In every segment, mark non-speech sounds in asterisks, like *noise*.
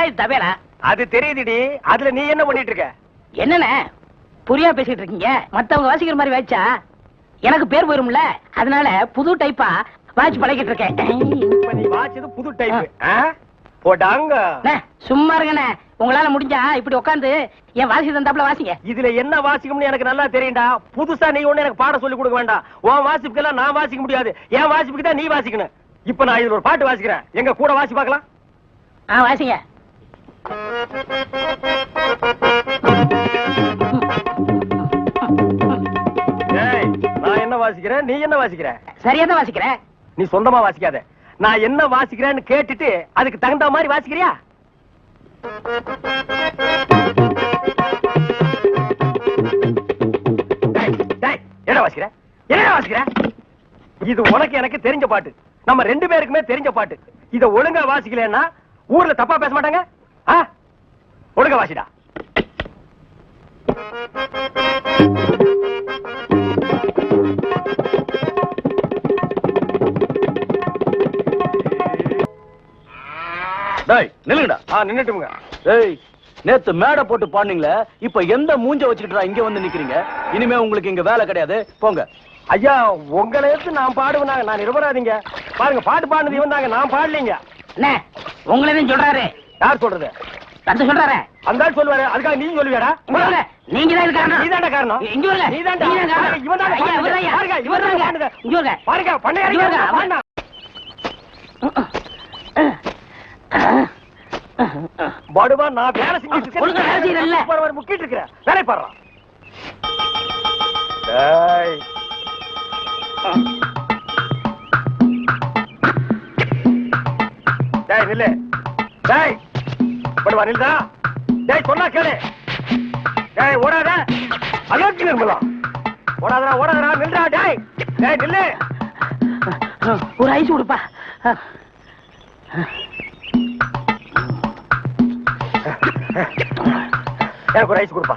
என்ன இது தவேலா அது தெரியுதுடி. அதுல நீ என்ன பண்ணிட்டு இருக்க? என்னண்ணே? புரியாம பேசிட்டு இருக்கீங்க. மத்தவங்க வாசிக்கிற மாதிரி வாய்ச்சா? எனக்கு பேர் போயிரும்ல? அதனால புது டைப்பா வாட்ச் பழகிட்டு இருக்கேன். புது டைப் போட்டாங்க சும்மா இருங்கண்ணே. உங்களால முடிஞ்சா இப்படி உட்காந்து என் வாசி தந்தாப்புல வாசிங்க. இதுல என்ன வாசிக்கும்னு எனக்கு நல்லா தெரியும்டா. புதுசா நீ ஒண்ணு எனக்கு பாடம் சொல்லி கொடுக்க வேண்டாம். உன் வாசிப்புக்கெல்லாம் நான் வாசிக்க முடியாது. என் வாசிப்புக்கு தான் நீ வாசிக்கணும். இப்ப நான் இதுல ஒரு பாட்டு வாசிக்கிறேன். எங்க கூட வாசி பார்க்கலாம். ஆ வாசிங்க. நான் என்ன வாசிக்கிறேன் நீ என்ன வாசிக்கிற? சரியா தான் வாசிக்கிறேன் நீ சொந்தமா வாசிக்காத. நான் என்ன வாசிக்கிறேன்னு கேட்டுட்டு அதுக்கு தகுந்த மாதிரி வாசிக்கிறியா? என்ன வாசிக்கிற? என்ன வாசிக்கிற? இது உனக்கு எனக்கு தெரிஞ்ச பாட்டு. நம்ம ரெண்டு பேருக்குமே தெரிஞ்ச பாட்டு. இத ஒழுங்கா வாசிக்கலன்னா ஊர்ல தப்பா பேச மாட்டாங்க? ஆ? ஒழுங்கா வாசிடா. டேய் நில்லுங்கடா. ஆ நின்னுட்டுங்க. டேய் நேத்து மேடை போட்டு பாடுனீங்களே இப்ப எந்த மூஞ்ச வச்சுக்கிட்டா இங்க வந்து நிக்கிறீங்க? இனிமே உங்களுக்கு இங்க வேலை கிடையாது. போங்க. ஐயா உங்களை எடுத்து நான் பாடுவேனாங்க? நான் நிரபராதிங்க. பாருங்க பாட்டு பாடுனது இவன் தாங்க நான் பாடலீங்க. அண்ணே உங்களை தான் சொல்றாரு. யார் சொல்றது தந்து சொல்றாரு அந்த ஆள் சொல்லுவாரு அதுக்காக நீ சொல்லுவியாடா நீங்க தான் காரணம் நீதான்டா காரணம் இங்க வரல. நீதான் காரணம். இவன் தான்டா ஐயா, இவர். பாருங்க, இவர். பாடுனது. இங்க வருங்க. பாருங்க பண்ணையாரி வருங்க. பாடுனா. படுவா நான் வேலை செஞ்சுட்டு ஒழுங்கா வேலை செய்யறல்ல? இருக்கேன் முக்கிட்டு இருக்கிறேன் வேலை பாடுறான் டேய். டேய் நில்லு டேய் படுவா நில்லுடா டேய் சொன்னா கேளு. டேய் ஓடாத. அலோக்கி நிர்மலா ஓடாதடா ஓடாதடா நில்லுடா டேய். டேய் நில்லு. ஒரு ஐஸ் கொடுப்பா. எனக்கு ஒரு ஐஸ் கொடுப்பா.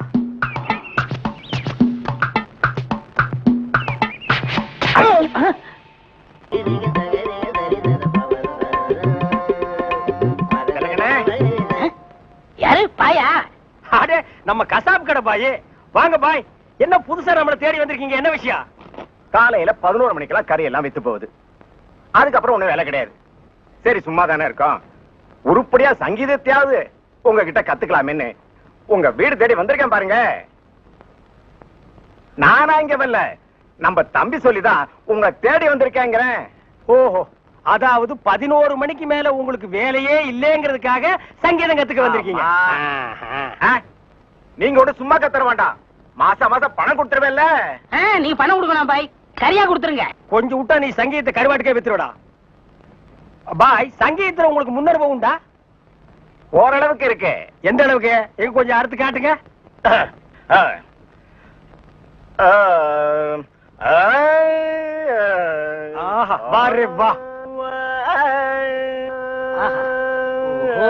யாரு நம்ம கசாப் கடை பாய். வாங்க பாய் என்ன புதுசா நம்மள தேடி வந்திருக்கீங்க? என்ன விஷயம்? காலையில பதினோரு மணிக்கெல்லாம் கறி எல்லாம் வித்து போகுது. அதுக்கப்புறம் ஒண்ணும் வேலை கிடையாது. சரி சும்மா தானே இருக்கோம். உருப்படியா சங்கீதத்தையாவது உங்ககிட்ட கத்துக்கலாமேன்னு உங்க வீடு தேடி வந்திருக்கேன் பாருங்க. நானா இங்க வரல. நம்ம தம்பி சொல்லிதான் உங்க தேடி வந்திருக்கேங்கிறேன். ஓஹோ அதாவது பதினோரு மணிக்கு மேல உங்களுக்கு வேலையே இல்லைங்கிறதுக்காக சங்கீதம் கத்துக்க வந்திருக்கீங்க? நீங்க ஒண்ணு சும்மா கத்துற வேண்டாம் மாசம் மாசம் பணம் கொடுத்துருவேல்ல நீங்க பணம் கொடுக்கணும் பாய் கரியா கொடுத்துருங்க கொஞ்சம் விட்டா நீ சங்கீதத்தை கருவாட்டுக்கே வித்துருடா பாய் சங்கீதத்துல உங்களுக்கு முன்னனுபவம் உண்டா ஓரளவுக்கு இருக்கு எந்த அளவுக்கு எங்க கொஞ்சம் அறுத்து காட்டுங்க ஆ. ஆ. ஆ. ஆஹா, வா ரே வா. ஆஹா. ஓ.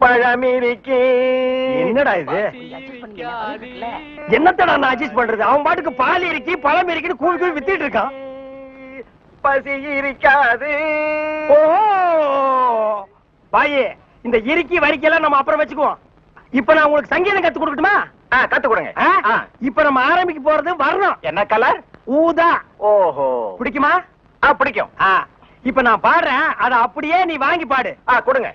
பழமிருக்கி. என்னடா இது? என்னத்தடா நான் அட்ஜஸ்ட் பண்றது? அவன் பாட்டுக்கு பால் இருக்கி பழம் இருக்குன்னு கூவி கூவி வித்திட்டு இருக்கான். பசி இருக்காது. ஓஹோ! பாயே இந்த இறுக்கி வரிக்கெல்லாம் நம்ம அப்புறம் வச்சுக்குவோம். இப்ப நான் உங்களுக்கு சங்கீதம் கத்து கொடுக்கட்டுமா? ஆ, கத்து கொடுங்க. இப்ப நம்ம ஆரம்பிக்க போறது வரணும். என்ன கலர் ஊதா. ஓஹோ. பிடிக்குமா? ஆ பிடிக்கும். இப்ப நான் பாடுறேன். அத அப்படியே நீ வாங்கி பாடு. கொடுங்க.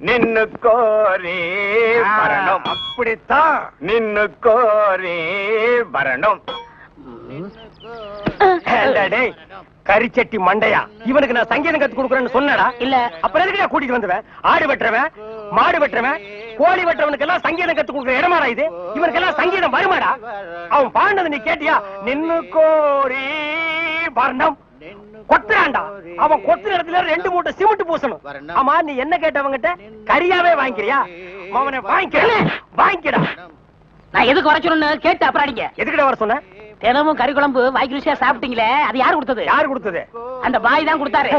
நின்னு கோரி வரணும் அப்படித்தான். நின்னு கோரி வரணும் கரிச்சட்டி மண்டையா? இவனுக்கு நான் சங்கீதம் கத்து கொடுக்குறேன்னு சொன்னடா. இல்ல. அப்புறம் எதுக்கு கூட்டிட்டு வந்தவன்? ஆடு வெட்டுறவன் மாடு வெட்டுறவன் கோழி வெட்டுறவனுக்கு எல்லாம் சங்கீதம் கத்து கொடுக்குற இடமாடா இது? இவனுக்கு எல்லாம் சங்கீதம் வருமாடா? அவன் பாடினது நீ கேட்டியா? நின்னு கோரி வர்ணம் கொத்துறான்டா. அவன் கொத்துற இடத்துல ரெண்டு மூட்டை சிமெண்ட் பூசணும். ஆமா நீ என்ன கேட்டவங்கிட்ட? கரியாவே வாங்கிக்கிறியா? அவனை வாங்கிக்க. வாங்கிக்கடா நான் எதுக்கு வர சொல்லணும்னு கேட்டு அப்புறம் அடிங்க. எதுக்கிட்ட வர சொன்ன? தினமும் கறி குழம்பு வாய்க்கு ருசியா சாப்பிட்டீங்களே அது யாரு கொடுத்தது? யாரு கொடுத்தது? அந்த பாய் தான் கொடுத்தாரு.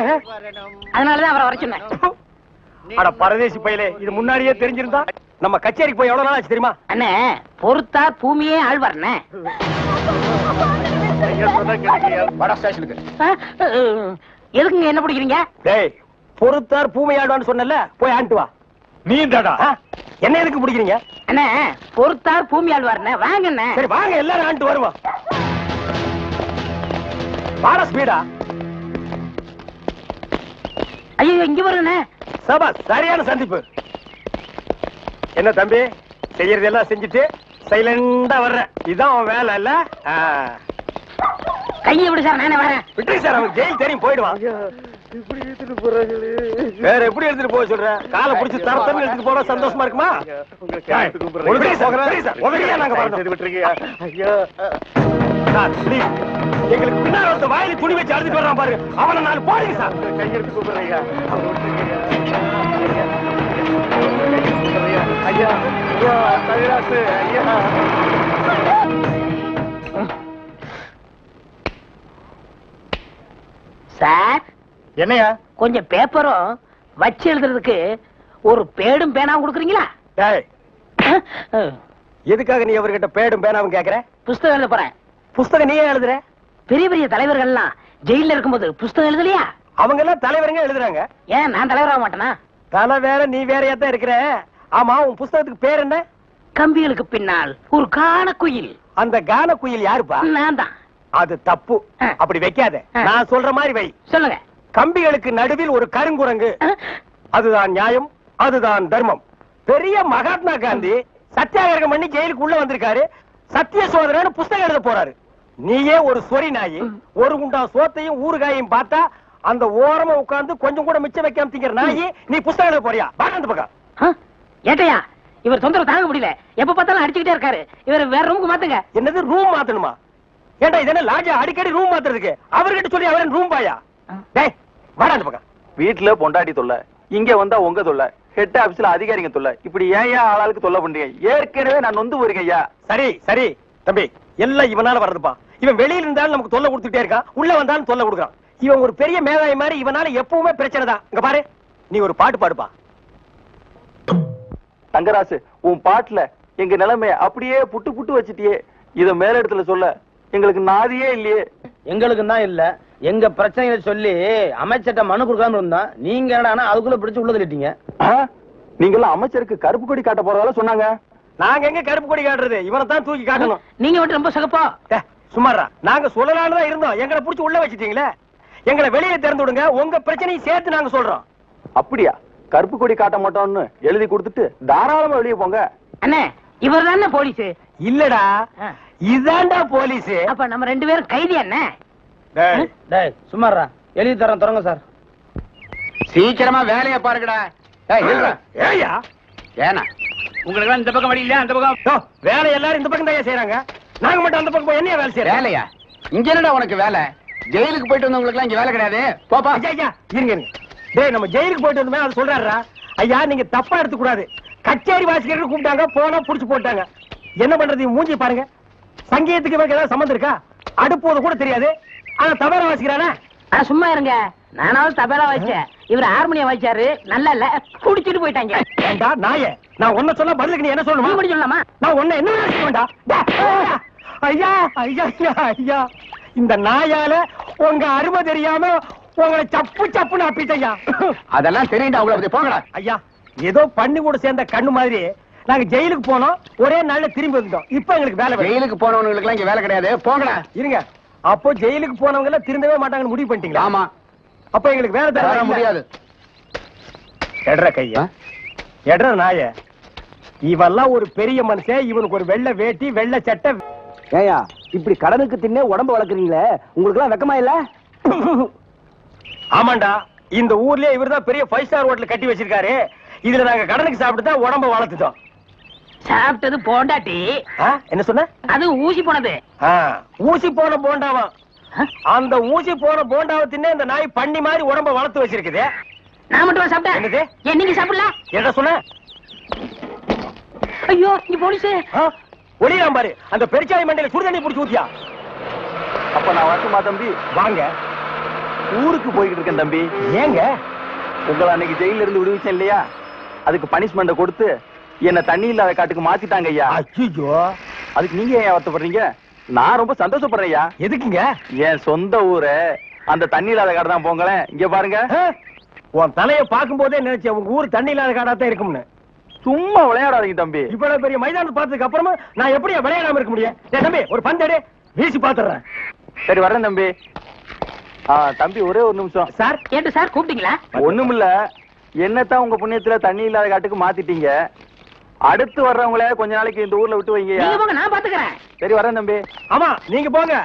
அதனாலதான் அவரை வர சொன்னேன். அட பரதேசி பையலே இது முன்னாடியே தெரிஞ்சிருந்தா நம்ம கச்சேரிக்கு போய் எவ்வளவு நாள் ஆச்சு தெரியுமா? அண்ணே பொறுத்தா பூமியே ஆழ்வார்ண்ணே *laughs* வட ஸ்டேஷனுக்கு. எதுக்குங்க என்ன பிடிக்கிறீங்க? டேய் பொறுத்தார் பூமையாடுவான்னு சொன்னல போய் ஆண்டு வா. நீ என்ன எதுக்கு பிடிக்கிறீங்க? அண்ணே பொறுத்தார் பூமி ஆழ்வார்ண்ணே வாங்கண்ணே சரி வாங்க எல்லாரும் ஆண்டு வருவோம். வாட ஸ்பீடா. ஐயோ இங்க வருங்கண்ணே. சபா சரியான சந்திப்பு. என்ன தம்பி செய்யறது எல்லாம் செஞ்சுட்டு சைலண்டா வர்ற. இதான் அவன் வேலை இல்ல. கையை விடு சார் நானே வரேன். விட்டுரு சார் அவன் ஜெயில் தெரியும் போயிடுவான். வேற எப்படி எடுத்துட்டு போக சொல்ற? காலை புடிச்சு தர தரன்னு எடுத்துட்டு போனா சந்தோஷமா இருக்குமா. எங்களுக்கு பின்னால ஒருத்த வாயில துணி வச்சு அழுதுட்டு வர்றான் பாரு. அவனை நாலு போடுங்க சார். சார்? என்னையா? கொஞ்சம் பேப்பரும் வச்சு எழுதுறதுக்கு ஒரு பேடும் பேனாவும் கொடுக்குறீங்களா? *coughs* எதுக்காக நீ அவர்கிட்ட பேடும் பேனாவும் கேக்குற? புஸ்தகம் எழுத போறேன். புஸ்தகம் நீயே எழுதுற? பெரிய பெரிய தலைவர்கள்லாம் ஜெயில இருக்கும்போது புஸ்தகம் எழுதலையா? அவங்க எல்லாம் தலைவருங்க எழுதுறாங்க. ஏன் நான் தலைவராக மாட்டேனா? தலை வேற நீ வேறையா தான் இருக்கிற. ஆமா உன் புஸ்தகத்துக்கு பேர் என்ன? கம்பிகளுக்கு பின்னால் ஒரு காண குயில். அந்த கான குயில் யாருப்பா? நான் தான். அது தப்பு. அப்படி வைக்காத. நான் சொல்ற மாதிரி வை. சொல்லுங்க. கம்பிகளுக்கு நடுவில் ஒரு கருங்குரங்கு. அதுதான் நியாயம் அதுதான் தர்மம். பெரிய மகாத்மா காந்தி சத்தியாகிரகம் பண்ணி ஜெயிலுக்கு உள்ள வந்திருக்காரு. சத்திய சோதனைன்னு புஸ்தகம் எழுத போறாரு. நீயே ஒரு சொரி நாயி ஒரு குண்டா சோத்தையும் ஊறுகாயையும் பார்த்தா அந்த ஓரமா உட்கார்ந்து கொஞ்சம் கூட மிச்சம் வைக்காம திங்கிற நாயி நீ புஸ்தகம் எழுத போறியா? வாங்க பக்கம். ஏட்டையா? இவர் தொந்தரவு தாங்க முடியல. எப்ப பார்த்தாலும் அடிச்சுக்கிட்டே இருக்காரு. இவர் வேற ரூமுக்கு மாத்துங்க. என்னது ரூம் மாத்தணுமா? ஏன்டா இது என்ன லாஜா அடிக்கடி ரூம் மாத்துறதுக்கு. அவர்கிட்ட சொல்லி அவரன் ரூம் பாயா? டேய் வாடா அந்த பக்கம். வீட்டுல பொண்டாட்டி தொல்லை. இங்க வந்தா உங்க தொல்லை. ஹெட் ஆபீஸ்ல அதிகாரிங்க தொல்லை. இப்படி ஏன் ஏன் ஆளாளுக்கு தொல்லை பண்றீங்க? ஏற்கனவே நான் நொந்து போயிருக்கேன் ஐயா. சரி சரி. தம்பி எல்லாம் இவனால வர்றதுப்பா. இவன் வெளியில இருந்தாலும் நமக்கு தொல்லை கொடுத்துட்டே இருக்கான். உள்ள வந்தாலும் தொல்லை கொடுக்குறான். இவன் ஒரு பெரிய மேதாவி மாதிரி இவனால எப்பவுமே பிரச்சனை தான். இங்க பாரு. நீ ஒரு பாட்டு பாடுப்பா. தங்கராசு உன் பாட்டுல எங்க நிலைமைய அப்படியே புட்டு புட்டு வச்சிட்டியே. இத மேல இடத்துல சொல்ல. எங்களுக்கு நாதியே இல்லையே. எங்களுக்கு தான் இல்ல. எங்க பிரச்சனைகளை சொல்லி அமைச்சர்ட்ட மனு கொடுக்காம இருந்தோம் நீங்க என்னடான்னா அதுக்குள்ள பிடிச்சு உள்ள தள்ளிட்டீங்க. நீங்க எல்லாம் அமைச்சருக்கு கருப்பு கொடி காட்ட போறதால சொன்னாங்க. நாங்க எங்க கருப்பு கொடி காட்டுறது? இவனை தான் தூக்கி காட்டணும். நீங்க மட்டும் ரொம்ப சகப்போ. சும்மாடா நாங்க சொல்லலாம்னு தான் இருந்தோம். எங்களை புடிச்சு உள்ள வச்சிட்டீங்களே. எங்களை வெளியே திறந்து விடுங்க. உங்க பிரச்சனையும் சேர்த்து நாங்க சொல்றோம். அப்படியா? கருப்பு கொடி காட்ட மாட்டோம்னு எழுதி கொடுத்துட்டு தாராளமா வெளியே போங்க. அண்ணே இவர் தானே போலீஸ்? இல்லடா. இதான்டா போலீஸ். அப்ப நம்ம ரெண்டு பேரும் கைதி அண்ணே டேய். சும்மாரா எழுதி தரேன் தொடங்க சார். சீக்கிரமா வேலைய பாருங்கடா. ஏய், ஏனா உங்களுக்கு இந்த பக்கம் வழி இல்ல அந்த பக்கம். வேலை எல்லாரும் இந்த பக்கம் தான் செய்யறாங்க நாங்க மட்டும் அந்த பக்கம் போய் என்ன வேலை செய்யறோம் வேலையா? இங்க என்னடா உனக்கு வேலை? ஜெயிலுக்கு போயிட்டு வந்தவங்களுக்கு எல்லாம் இங்க வேலை கிடையாது. போப்பா ஐயா, ஐயா, இருங்க இருங்க. டேய் நம்ம ஜெயிலுக்கு போயிட்டு வந்தோமே அது சொல்றாருடா. ஐயா நீங்க தப்பா எடுத்துக்க கூடாது. கச்சேரி வாசிக்கிறதுக்கு கூப்பிட்டாங்க போனா புடிச்சு போட்டாங்க. என்ன பண்றது? மூஞ்சி பாருங்க. சங்கீதத்துக்கு இவருக்கு ஏதாவது சம்மந்தம் இருக்கா? அடுப்போது கூட தெரியாது. ஆனா தவற வாசிக்கிறானா? ஆனா சும்மா இருங்க. நானாவது தபேலா வச்சேன் இவர் ஹார்மோனியம் வச்சாரு நல்லா இல்ல. குடிச்சிட்டு போயிட்டாங்க. ஏண்டா நாயே? நான் ஒன்ன சொல்ல பதிலுக்கு நீ என்ன நீ சொல்லணுமா மட்டும் சொல்லலாமா? நான் உன்னை என்ன வேலை செய்ய வேண்டாம். டே, ஐயா ஐயா ஐயா ஐயா. இந்த நாயால உங்க அருமை தெரியாம உங்களை சப்பு சப்புன்னு அப்பிட்டையா அதெல்லாம் தெரியும்டா உங்களை போங்கடா. ஐயா ஏதோ பண்ணி கூட சேர்ந்த கண்ணு மாதிரி நாங்க ஜெயிலுக்கு போனோம் ஒரே நாள்ல திரும்பி வந்துட்டோம். இப்ப எங்களுக்கு வேலை. ஜெயிலுக்கு போனவங்களுக்கு எல்லாம் இங்க வேலை கிடையாது. போங்கடா. இருங்க. அப்போ ஜெயிலுக்கு போனவங்க எல்லாம் திரும்பவே மாட்டாங்கன்னு முடிவு பண்ணிட்டீங்களா? ஆமா. அப்ப எங்களுக்கு வேலை தர முடியாது? எட்ற கையா. எடற நாய. இவெல்லாம் ஒரு பெரிய மனுஷன் இவனுக்கு ஒரு வெள்ளை வேட்டி வெள்ளை சட்டை. ஏயா இப்படி கடனுக்கு தின்னே உடம்ப வளர்க்குறீங்களே? உங்களுக்கு எல்லாம் வெக்கமா இல்ல? ஆமாண்டா. இந்த ஊர்லயே இவர்தான் பெரிய ஃபைவ் ஸ்டார் ஹோட்டல் கட்டி வச்சிருக்காரு. இதுல நாங்க கடனுக்கு சாப்பிட்டு தான் உடம்ப வளர்த்துட்டோம். சாப்பிட்டது போண்டாட்டி. என்ன சொன்ன? அது ஊசி போனது. ஊசி போன போண்டாவா? அந்த ஊசி போன போண்டாவை தின்னே இந்த நாய் பண்ணி மாதிரி உடம்ப வளர்த்து வச்சிருக்குது. நான் மட்டும் சாப்பிட்டேன். என்னது? நீங்க சாப்பிடலாம்? என்ன சொன்ன? ஐயோ இங்க போலீஸ். ஒளியாம் பாரு. அந்த பெருச்சாய் மண்டையில சுடுதண்ணி புடிச்சு ஊத்தியா? அப்ப நான் வரட்டுமா தம்பி? வாங்க. ஊருக்கு போய்கிட்டு இருக்கேன் தம்பி. ஏங்க? உங்களை அன்னைக்கு ஜெயில இருந்து விடுவிச்சேன் இல்லையா? அதுக்கு பனிஷ்மெண்ட கொடுத்து என்ன தண்ணி இல்லாத காட்டுக்கு மாத்திட்டாங்க ஐயா. அச்சுஜோ அதுக்கு நீங்க ஏன் வருத்தப்படுறீங்க நான் ரொம்ப சந்தோஷப்படுறேன் ஐயா. எதுக்குங்க? என் சொந்த ஊரு அந்த தண்ணி இல்லாத காடு தான் போங்களேன். இங்க பாருங்க? உன் தலைய பார்க்கும் போதே நினைச்சேன் உங்க ஊர் தண்ணி இல்லாத காடா தான் இருக்கும்னு. சும்மா விளையாடாதீங்க தம்பி. இவ்வளவு பெரிய மைதானத்தை பார்த்ததுக்கு அப்புறமா நான் எப்படி விளையாடாம இருக்க முடியும்? டேய் தம்பி ஒரு பந்து எடு. வீசி பாத்துறேன். சரி வரேன் தம்பி. ஆ தம்பி ஒரே ஒரு நிமிஷம். சார்? கேட்டு சார் கூப்பிட்டீங்களா? ஒண்ணுமில்ல. என்னத்தான் உங்க புண்ணியத்துல தண்ணி இல்லாத காட்டுக்கு மாத்திட்டீங்க? அடுத்து வர்றவங்கள கொஞ்ச நாளைக்கு இந்த ஊர்ல விட்டு நீங்க போங்க நான் பாத்துக்கிறேன். சரி வரேன் தம்பி. ஆமா நீங்க போங்க.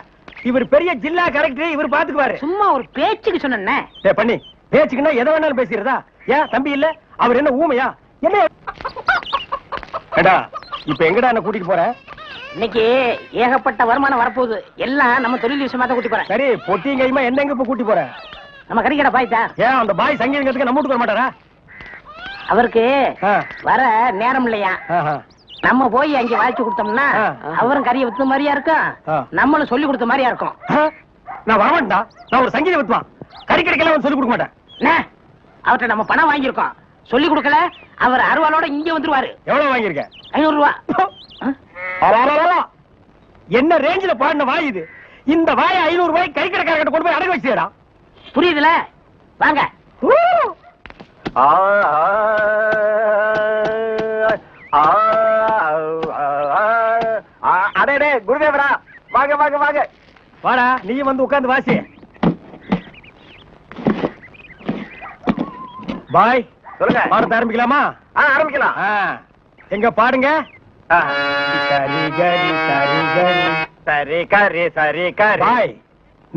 இவர் பெரிய ஜில்லா கலெக்டர் இவர் பாத்துக்குவாரு. சும்மா ஒரு பேச்சுக்கு சொன்னேன்னே. டேய் பண்ணி. பேச்சுக்குன்னா எதை வேணாலும் பேசிடுறதா? ஏன் தம்பி இல்ல? அவர் என்ன ஊமையா? என்ன? ஏடா இப்ப எங்கடா என்ன கூட்டிட்டு போற? இன்னைக்கு ஏகப்பட்ட வருமானம் வரப்போகுது. எல்லாம் நம்ம தொழில் விஷயமா தான் கூட்டி போறேன். சரி பொட்டியும் கையுமா என்ன எங்க இப்ப கூட்டி போற? நம்ம கறிக்கடை பாய்த்தா? ஏன் அந்த பாய் சங்கீதத்துக்கு நம்ம வீட்டுக்கு வர மாட்டாரா? அவருக்கு. வர நேரம் இல்லையா. நம்ம போய் அங்க வாய்ச்சி கொடுத்தோம்னா. அவரும் கறியை வித்த மாதிரியா இருக்கும். நம்மளும் சொல்லி கொடுத்த மாதிரியா இருக்கும்? நான் வரமாட்டா நான் ஒரு சங்கீத வித்துவான் கறிக்கடைக்கெல்லாம் வந்து சொல்லி கொடுக்க மாட்டேன். என்ன? அவர்ட்ட நம்ம பணம் வாங்கியிருக்கோம். சொல்லி கொடுக்கல? அவர் அருவாளோட இங்க வந்துருவாரு. எவ்வளவு வாங்கியிருக்க? ஐநூறு ரூபா. என்ன ரேஞ்சில பாடின வாய் இது? இந்த வாயை ஐநூறு ரூபாய் கறிக்கடைக்காரர்கிட்ட கொண்டு போய் அடகு வச்சுடா புரியுதுல? வாங்க. அடேடே குருதேவரா. வாங்க வாங்க வாங்க. வாடா நீ வந்து உட்கார்ந்து வாசி. பாய் சொல்லுங்க. பாடத்தை ஆரம்பிக்கலாமா? ஆரம்பிக்கலாம். எங்க பாடுங்க. சரி கரி சரி கரி சரி கரி சரி கரி. பாய்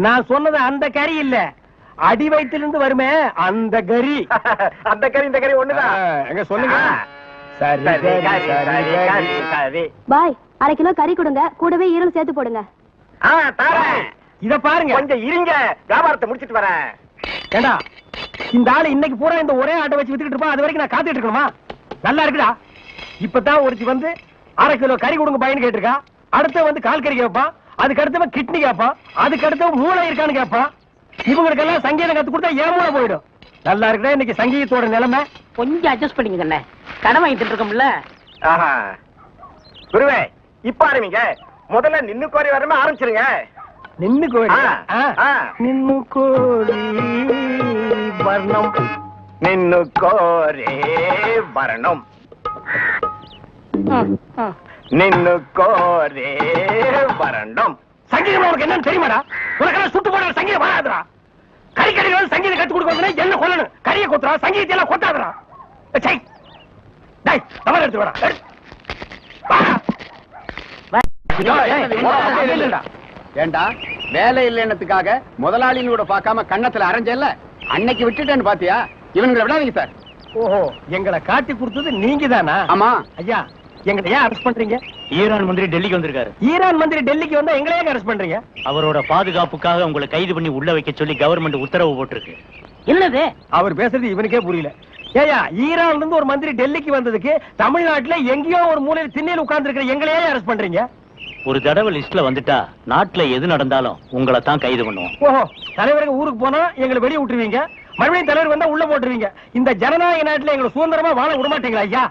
நான் சொன்னது அந்த கறி இல்ல. அடி வயிற்றிலிருந்து வருமே அந்த கரி *laughs* அந்த கறி இந்த கறி ஒண்ணுதான் எங்க சொல்லுங்க. பாய் அரை கிலோ கறி கொடுங்க. கூடவே ஈரல் சேர்த்து போடுங்க. ஆ தாரேன். இத பாருங்க. கொஞ்சம் இருங்க. வியாபாரத்தை முடிச்சிட்டு வரேன். ஏண்டா இந்த ஆளு இன்னைக்கு பூரா இந்த ஒரே ஆட்டை வச்சு வித்துக்கிட்டு இருப்பான் அது வரைக்கும் நான் காத்துட்டு இருக்கணுமா? நல்லா இருக்குடா. இப்பதான் ஒருத்தி வந்து அரை கிலோ கறி கொடுங்க பையன் கேட்டிருக்கா. அடுத்து வந்து கால் கறி கேட்பான் அதுக்கு அடுத்தவன் கிட்னி கேட்பான் அதுக்கு அடுத்தவன் மூளை இருக்கான்னு கேட்பான் இவங்களுக்கெல்லாம் சங்கீதம் கத்து கொடுத்தா ஏன் மூளை போயிடும்? நல்லா இருக்குடா இன்னைக்கு சங்கீதத்தோட நிலைமை. கொஞ்சம் அட்ஜஸ்ட் பண்ணிக்கங்க அண்ணே. கடன் வாங்கிட்டு இருக்கோம்ல. ஆஹா. குருவே இப்ப ஆரம்பிங்க. முதல்ல நின்னு கோரி வரமே ஆரம்பிச்சிருங்க. நின்னு. ஆ. நின்னு கோழி வர்ணம். நின்னு கோரே வரணும். நின்னு கோரே வரணும். சங்கீதம் உனக்கு என்னன்னு தெரியுமாடா? உனக்கெல்லாம் சுட்டு போட சங்கீதம் வராதுடா. கறி கடைகள் சங்கீதம் கத்து கொடுக்கணும் என்ன கொல்லணும் கறியை கொத்துறா சங்கீதத்தை எல்லாம் கொத்தாதுடா சை. டேய் தவறு எடுத்து வரா வா. ஐயோ, ஏய், அப்படி இல்லடா. ஏண்டா? வேலை இல்லைன்னதுக்காக முதலாளிகளோட பார்க்காம கண்ணத்துல அரைஞ்சல்ல? அன்னைக்கு விட்டுட்டேன்னு பாத்தியா? இவனுங்களை விடாதீங்க சார். ஓஹோ எங்களை காட்டி கொடுத்தது நீங்க தானா ஆமா. ஐயா எங்களை ஏன் அரெஸ்ட் பண்றீங்க? ஈரான் மந்திரி டெல்லிக்கு வந்திருக்காரு. ஈரான் மந்திரி டெல்லிக்கு வந்தா எங்களை ஏன் அரெஸ்ட் பண்றீங்க? அவரோட பாதுகாப்புக்காக உங்களை கைது பண்ணி உள்ள வைக்க சொல்லி கவர்மெண்ட் உத்தரவு போட்டிருக்கு. என்னது? அவர் பேசுறது இவனுக்கே புரியல. ஏயா ஈரான்ல இருந்து ஒரு மந்திரி டெல்லிக்கு வந்ததுக்கு தமிழ்நாட்டுல எங்கேயோ ஒரு மூலையில் திண்ணையில் உட்கார்ந்து இருக்கிற எங்களையே அரெஸ்ட் பண்றீங்க? ஒரு தடவை லிஸ்ட்ல வந்துட்டா நாட்டுல எது நடந்தாலும் உங்களை தான் கைது பண்ணுவோம். ஓஹோ தலைவருக்கு ஊருக்கு போனா எங்களை வெளிய விட்டுருவீங்க? மறுபடியும் தலைவர் வந்தா உள்ள போட்டுருவீங்க? இந்த ஜனநாயக நாட்டுல எங்களை சுதந்திரமா வாழ விட மாட்டீங்களா ஐயா?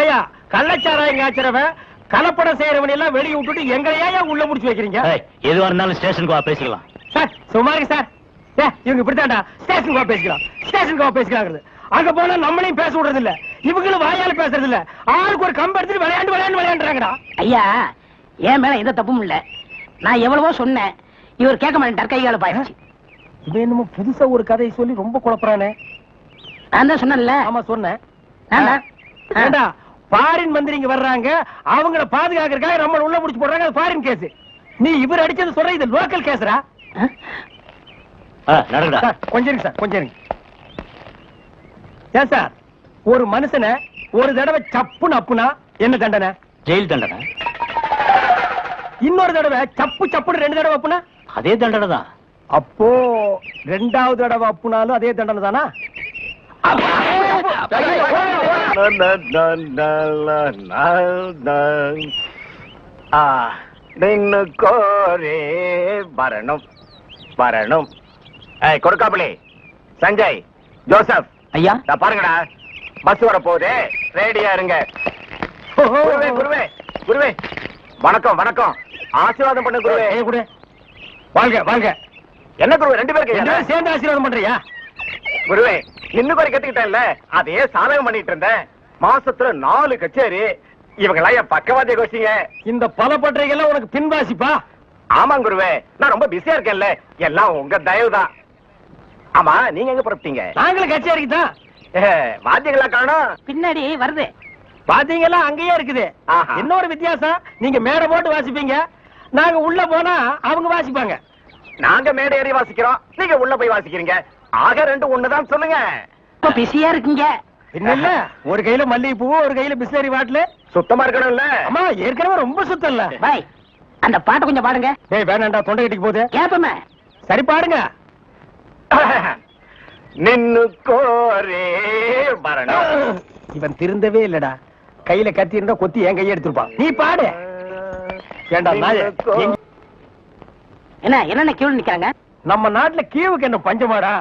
ஏயா கள்ளச்சாராயம் காய்ச்சறவன் கலப்படம் செய்யறவன் எல்லாம் வெளிய விட்டுட்டு எங்களை ஏன் உள்ள முடிச்சு வைக்கிறீங்க? ஏய், எதுவா இருந்தாலும் ஸ்டேஷனுக்கு வா பேசிக்கலாம் சார் சும்மா இருக்கு சார். ஏ இவங்க இப்படித்தான்டா. ஸ்டேஷனுக்கு வா பேசிக்கலாம். ஸ்டேஷனுக்கு வா பேசிக்கலாங்கிறது. அங்க போனா நம்மளையும் பேச விடுறது இல்ல இவங்களும் வாயால பேசுறது இல்ல ஆளுக்கு ஒரு கம்பு எடுத்துட்டு விளையாண்டு விளையாண்டு விளையாண்டுறாங்கடா. ஐயா என் மேல எந்த தப்பும் இல்ல. நான் எவ்வளவோ சொன்னேன். இவர் கேட்க மாட்டேன் கைகால பாயிடுச்சு இவன் என்னமோ புதுசா ஒரு கதையை சொல்லி ரொம்ப குழப்பறானே. நான் தான் சொன்னேன்ல. ஆமா சொன்னேன். ஃபாரின் மந்திரிங்க வர்றாங்க. அவங்கள பாதுகாக்கிறதுக்காக நம்மள உள்ள புடிச்சு போடுறாங்க. அது ஃபாரின் கேஸ் நீ இவர் அடிச்சது சொல்ற இது லோக்கல் கேஸ்ரா கொஞ்சம் சார் கொஞ்சம் ஏன் சார் ஒரு மனுஷனை ஒரு தடவை சப்புன்னு அப்புனா என்ன தண்டனை? ஜெயில் தண்டனை. இன்னொரு தடவை சப்பு சப்புன்னு ரெண்டு தடவை அப்புனா? அதே தண்டனை தான். அப்போ ரெண்டாவது தடவை அப்புனாலும் அதே தண்டனை தானா? நின்னு கோரே வரணும் வரணும் ஏய் கொடுக்காமலே சஞ்சய் ஜோசப் ஐயா இதா பாருங்கடா பஸ் வர போகுது ரெடியா இருங்க குருவே குருவே குருவே வணக்கம் வணக்கம் ஆசீர்வாதம் பண்ணு குருவே கொடு. வாழ்க வாழ்க என்ன குருவே ரெண்டு பேருக்கு சேர்ந்து ஆசீர்வாதம் பண்றியா குருவே நின்னு குறை கத்துக்கிட்டேன்ல அதையே சாதகம் பண்ணிட்டு இருந்தேன் மாசத்துல நாலு கச்சேரி. இவங்கெல்லாம் என் பக்கவாதிய கோஷிங்க இந்த பல பற்றைகள்லாம் உனக்கு பின்வாசிப்பா? ஆமாம் குருவே. நான் ரொம்ப பிஸியா இருக்கேன்ல. எல்லாம் உங்க தயவுதான். ஆமா நீங்க எங்க புறப்பட்டீங்க? நாங்களும் கச்சேரிக்கு தான். ஏ, வாத்தியங்களா காணோம்? பின்னாடி வருது. பாத்தீங்களா அங்கேயே இருக்குது. ஒரு வித்தியாசம் நீங்க மேடை போட்டு வாசிப்பீங்க. நாங்க உள்ள போனா அவங்க வாசிப்பாங்க. நாங்க மேடை ஏறி வாசிக்கிறோம். நீங்க உள்ள போய் வாசிக்கிறீங்க. ஆக ரெண்டு ஒண்ணுதான் சொல்லுங்க. இப்ப பிஸியா இருக்கீங்க. என்ன ஒரு கையில மல்லிகைப்பூ ஒரு கையில பிஸ்லரி பாட்டில். சுத்தமா இருக்கணும்ல. அம்மா ஏற்கனவே ரொம்ப சுத்தம் இல்ல பாய் அந்த பாட்டை கொஞ்சம் பாடுங்க. டேய் வேணாண்டா தொண்டை கட்டிக்கு போகுது. கேப்பமே. சரி பாடுங்க. நின்னு கோரே வரணும் இவன் திருந்தவே இல்லடா. கையில கத்தி இருந்தா கொத்தி என் கையை எடுத்திருப்பான். நீ பாடு. ஏண்டா என்ன என்னென்ன கியூல நிக்கிறாங்க? நம்ம நாட்டுல கீவுக்கு என்ன பஞ்சமாடா.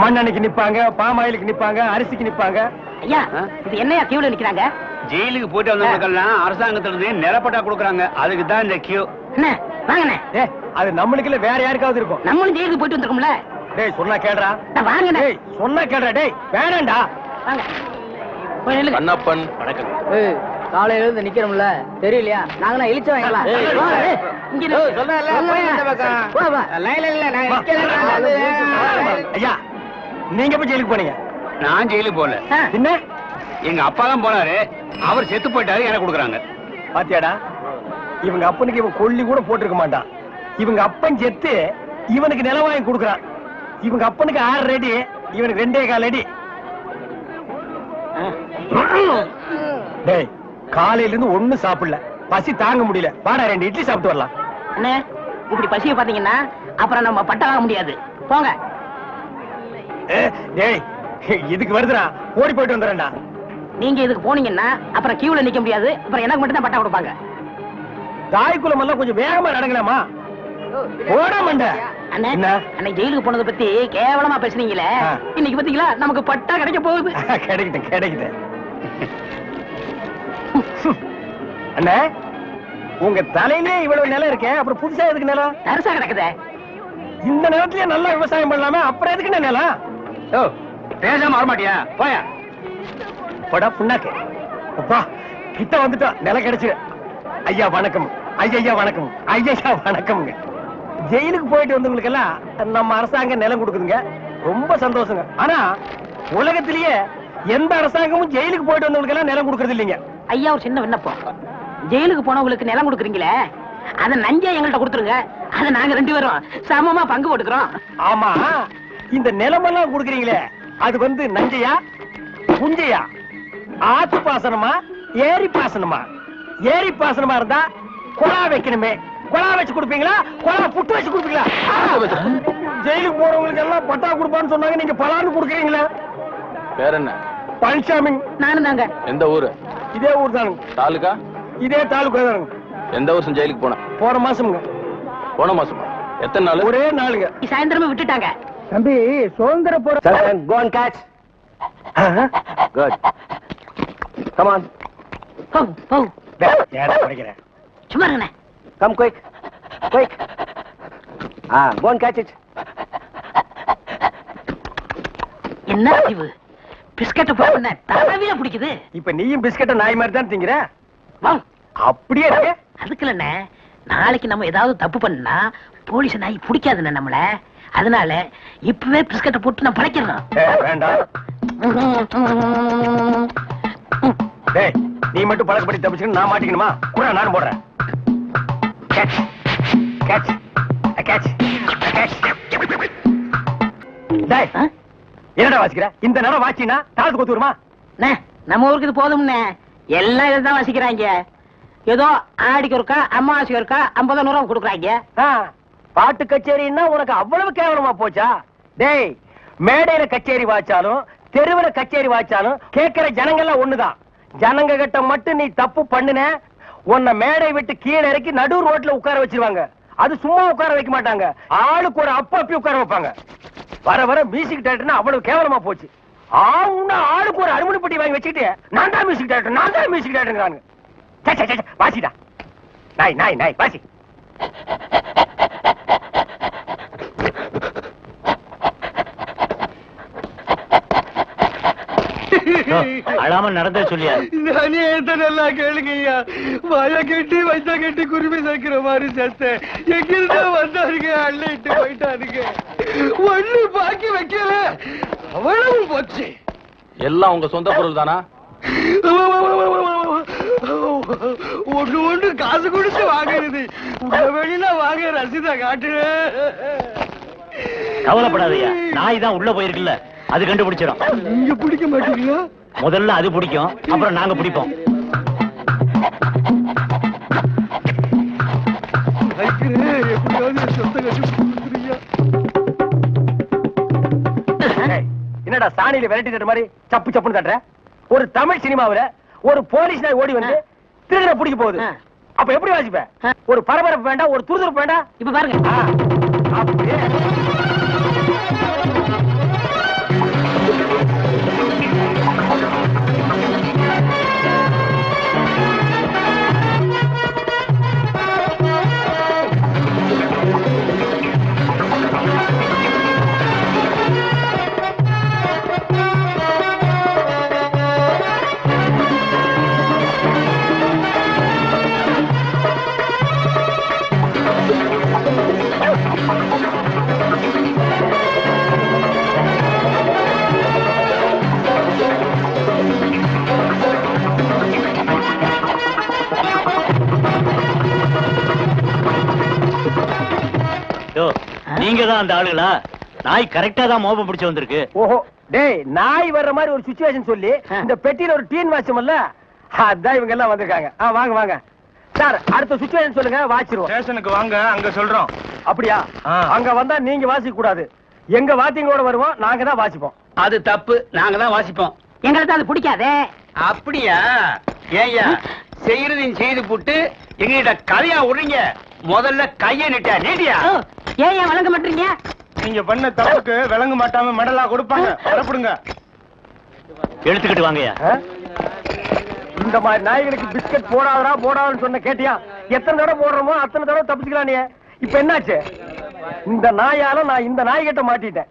மண்ணெண்ணைக்கு நிப்பாங்க பாமாயிலுக்கு நிப்பாங்க அரிசிக்கு நிப்பாங்க. ஐயா இது என்னையா கியூல நிக்கிறாங்க? ஜெயிலுக்கு போயிட்டு வந்தவங்களுக்கெல்லாம் அரசாங்கத்துல இருந்து நிலப்பட்டா கொடுக்குறாங்க. அதுக்கு தான் இந்த கியூ என்ன? வாங்கண்ணே. ஏ அது நம்மளுக்கு இல்ல வேற யாருக்காவது இருக்கும். நம்மளும் ஜெயிலுக்கு போயிட்டு வந்திருக்கோம்ல. டேய் சொன்னா கேடுறா. வாங்கண்ணே. டேய் சொன்னா கேடுறா. டேய் வேணாண்டா வாங்க. கண்ணப்பன் வணக்கம். காலையில இருந்து நிக்கிறோம்ல. தெரியலையா? நாங்களாம் இழிச்ச வாங்கலாம். ஐயா நீங்க போய் ஜெயிலுக்கு போனீங்க? நான் ஜெயிலுக்கு போல என்ன எங்க அப்பா தான் போனாரு. அவர் செத்து போயிட்டாரு எனக்கு கொடுக்குறாங்க. பாத்தியாடா? இவங்க அப்பனுக்கு இவன் கொல்லி கூட போட்டிருக்க மாட்டான். இவங்க அப்பன் செத்து இவனுக்கு நிலம் வாங்கி கொடுக்குறான். இவங்க அப்பனுக்கு ஆறு அடி இவனுக்கு ரெண்டே கால் அடி. டேய் காலையில இருந்து ஒண்ணும் சாப்பிடல. பசி தாங்க முடியல. வாடா ரெண்டு இட்லி சாப்பிட்டு வரலாம். அண்ணே இப்படி பசிய பாத்தீங்கன்னா அப்புறம் நம்ம பட்ட வாங்க முடியாது. போங்க. டேய் இதுக்கு வருதுடா. ஓடி போயிட்டு வந்துடுறேன்டா. நீங்க இதுக்கு போனீங்கன்னா அப்புறம் கியூல நிக்க முடியாது. அப்புறம் எனக்கு மட்டும் தான் பட்டா கொடுப்பாங்க. தாய் குலம் எல்லாம் கொஞ்சம் வேகமா நடங்கலாமா? ஓட மண்ட. அண்ணே என்ன? அன்னைக்கு ஜெயிலுக்கு போனதை பத்தி கேவலமா பேசுனீங்களே. இன்னைக்கு பாத்தீங்களா நமக்கு பட்டா கிடைக்க போகுது. *laughs* கிடைக்கிட்டு கிடைக்கிட்டு அண்ணே உங்க தலையிலே இவ்வளவு நிலம் இருக்கே அப்புறம் புதுசா எதுக்கு நிலம்? தரிசா கிடக்குதே. இந்த நிலத்திலேயே நல்லா விவசாயம் பண்ணலாமே அப்புறம் எதுக்கு என்ன நிலம்? ஓ பேசாம வரமாட்டியா? போயா. போடா புண்ணாக்கு. அப்பா கிட்ட வந்துட்டோம் நிலம் கிடைச்சு. ஐயா வணக்கம். ஐயா வணக்கம். ஐயா வணக்கம்ங்க. ஜெயிலுக்கு போயிட்டு வந்தவங்களுக்கு எல்லாம் நம்ம அரசாங்கம் நிலம் கொடுக்குதுங்க. ரொம்ப சந்தோஷங்க. ஆனா உலகத்திலேயே எந்த அரசாங்கமும் ஜெயிலுக்கு போயிட்டு வந்தவங்களுக்கு எல்லாம் நிலம் கொடுக்கறது இல்லைங்க. ஐயா ஒரு சின்ன விண்ணப்பம். ஜெயிலுக்கு போனவங்களுக்கு நிலம் கொடுக்குறீங்களே? அத நஞ்சா எங்கள்கிட்ட கொடுத்துருங்க. அத நாங்க ரெண்டு பேரும் சமமா பங்கு போட்டுக்கிறோம். ஆமா. இந்த நிலமெல்லாம் கொடுக்குறீங்களே அது வந்து நஞ்சையா? புஞ்சையா ஆத்து பாசனமா? ஏரி பாசனமா? ஏரி பாசனமா இருந்தா குழா வைக்கணுமே. குழா வச்சு கொடுப்பீங்களா? குழா புட்டு வச்சு கொடுப்பீங்களா? ஜெயிலுக்கு போறவங்களுக்கு எல்லாம் பட்டா கொடுப்பான்னு சொன்னாங்க. நீங்க பலான்னு கொடுக்குறீங்களா. பேர் என்ன? பழனிசாமி நானும் தாங்க எந்த ஊரு? இதே ஊர் தானுங்க. தாலுகா? இதே தாலுக்கா தானுங்க எந்த வருஷம் ஜெயிலுக்கு போன? போன மாசம்ங்க. போன மாசமா? எத்தனை நாள்? ஒரே நாளுங்க. சாயந்தரமே விட்டுட்டாங்க. தம்பி சுதந்திர போற கோன் கேட்ச் குட் கமான் போ போ. ஏடா படிக்கிறேன் சும்மா இருங்கண்ணே. கம் குயிக் குயிக் ஆ கோன் கேட்ச் இட் என்ன அறிவு? பிஸ்கட்டை போடுன தலைவில பிடிக்குது. இப்ப நீயும் பிஸ்கட்ட நாய் மாதிரி தான் திங்கிற? அப்படியே அதுக்கு இல்லண்ணே நாளைக்கு நம்ம ஏதாவது தப்பு பண்ணா போலீஸ் நாய் பிடிக்காதுண்ணே நம்மள. அதனால இப்பவே பிஸ்கட்டை போட்டு நான் வேண்டாம். டேய் நீ மட்டும் பழக்கப்படி தப்பிச்சுன்னு நான் மாட்டிக்கணுமா? கூட நானும் போடுறேன். கேட்ச் கேட்ச் கேட்ச் கேட்ச் டேய் ஆ? என்னடா வாசிக்கிற? இந்த நேரம் வாச்சினா தாளத்து கொத்து வருமா? அண்ணே, நம்ம ஊருக்கு இது போதும்ண்ணே. எல்லாம் இதுதான் வாசிக்கிறாங்க. ஏதோ ஆடிக்கு ஒருக்கா அம்மாவாசைக்கு ஒருக்கா ஐம்பது நூறு கொடுக்குறாங்க. ஆ, பாட்டு கச்சேரின்னா உனக்கு அவ்வளவு கேவலமா போச்சா? டேய் மேடையில கச்சேரி வாச்சாலும் தெருவில் கச்சேரி வாச்சாலும் கேட்கிற ஜனங்கள்லாம் ஒண்ணுதான். ஜனங்க கிட்ட மட்டும் நீ தப்பு பண்ணுன உன்னை மேடை விட்டு கீழே இறக்கி நடு ரோட்ல உட்கார வச்சிருவாங்க. அது சும்மா உட்கார வைக்க மாட்டாங்க. ஆளுக்கு ஒரு அப்ப அப்பி உட்கார வைப்பாங்க. வர வர மியூசிக் டேரக்டர்னா அவ்வளவு கேவலமா போச்சு. ஆவுன்னா ஆளுக்கு ஒரு அருமணி பெட்டி வாங்கி வச்சுக்கிட்டு நான் தான் மியூசிக் டேரக்டர் நான் தான் மியூசிக் டேரக்டர் வாசிடா. நாய் நாய் நாய் வாசி. அழாம நடந்தே சொல்லியா? நானே நல்லா கேளுங்க ஐயா. வாய கட்டி வச்சா கட்டி குருவி சேர்க்கிற மாதிரி செத்தேன் எங்கிருந்தா வந்தாருங்க அள்ளிட்டு போயிட்டாருங்க. ஒண்ணு பாக்கி வைக்கல. அவ்வளவு போச்சு. எல்லாம் உங்க சொந்த பொருள் தானா? ஒண்ணு ஒண்ணு காசு கொடுத்து வாங்குறது. உங்க வெளியில வாங்க ரசீதை காட்டு கவலைப்படாதயா நாய் தான் உள்ள போயிருக்குல்ல அது கண்டுபிடிச்சிடும் நீங்க பிடிக்க மாட்டீங்களா? முதல்ல அது பிடிக்கும் அப்புறம் நாங்க பிடிப்போம். எப்படியாவது சொந்த கட்டி என்னடா சாணியில விரட்டி தட்டுற மாதிரி சப்பு சப்புன்னு தட்டுற ஒரு தமிழ் சினிமாவுல ஒரு போலீஸ் நாய் ஓடி வந்து திருடனை பிடிக்க போகுது. அப்ப எப்படி வாசிப்ப. ஒரு பரபரப்பு வேண்டாம் ஒரு துருதுருப்பு வேண்டாம்? இப்ப பாருங்க. அப்படியே. தான் அந்த ஆளுகளா? நாய் கரெக்டா தான் மோப்பம் பிடிச்சு வந்திருக்கு. ஓஹோ டேய் நாய் வர்ற மாதிரி ஒரு சுச்சுவேஷன் சொல்லி இந்த பெட்டியில ஒரு டீன் வாச்சமல்ல அதான் இவங்க எல்லாம் வந்திருக்காங்க. ஆ வாங்க வாங்க. சார் அடுத்த சுச்சுவேஷன் சொல்லுங்க வாச்சிருவோம். ஸ்டேஷனுக்கு வாங்க அங்க சொல்றோம். அப்படியா? அங்க வந்தா நீங்க வாசிக்க கூடாது. எங்க வாத்தியங்களோட வருவோம் நாங்க தான் வாசிப்போம். அது தப்பு நாங்க தான் வாசிப்போம். எங்களுக்கு அது பிடிக்காதே. அப்படியா? ஏய்யா செய்யறதையும் செய்து போட்டு எங்ககிட்ட கதையா விடுறீங்க. முதல்ல கைய நீட்டியா நீட்டியா? ஏன் ஏன் வழங்க மாட்டீங்க? நீங்க பண்ண தப்புக்கு விளங்க மாட்டாம மெடலா கொடுப்பாங்க. புறப்படுங்க எடுத்துக்கிட்டு வாங்கய்யா. ஆ? இந்த மாதிரி நாய்களுக்கு பிஸ்கட் போடாதடா போடாதுன்னு சொன்ன கேட்டியா? எத்தனை தடவை போடுறோமோ அத்தனை தடவை தப்பிச்சுக்கலாம் நீ இப்ப என்னாச்சு? இந்த நாயால நான் இந்த நாய்கிட்ட மாட்டிட்டேன்.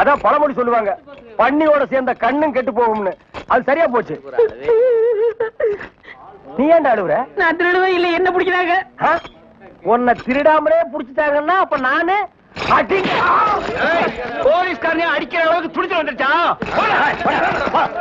அதான் பழமொழி சொல்லுவாங்க. பன்னியோட சேர்ந்த கண்ணும் கெட்டு போகும்னு. அது சரியா போச்சு. நீ ஏன்டா அழுவுற? நான் திருடுவே இல்ல. என்ன பிடிக்கிறாங்க? உன்னை திருடாமலே புடிச்சிட்டாங்கன்னா அப்ப நானு அடி போலீஸ்காரனே அடிக்கிற அளவுக்கு துடிச்சு வந்துருச்சா?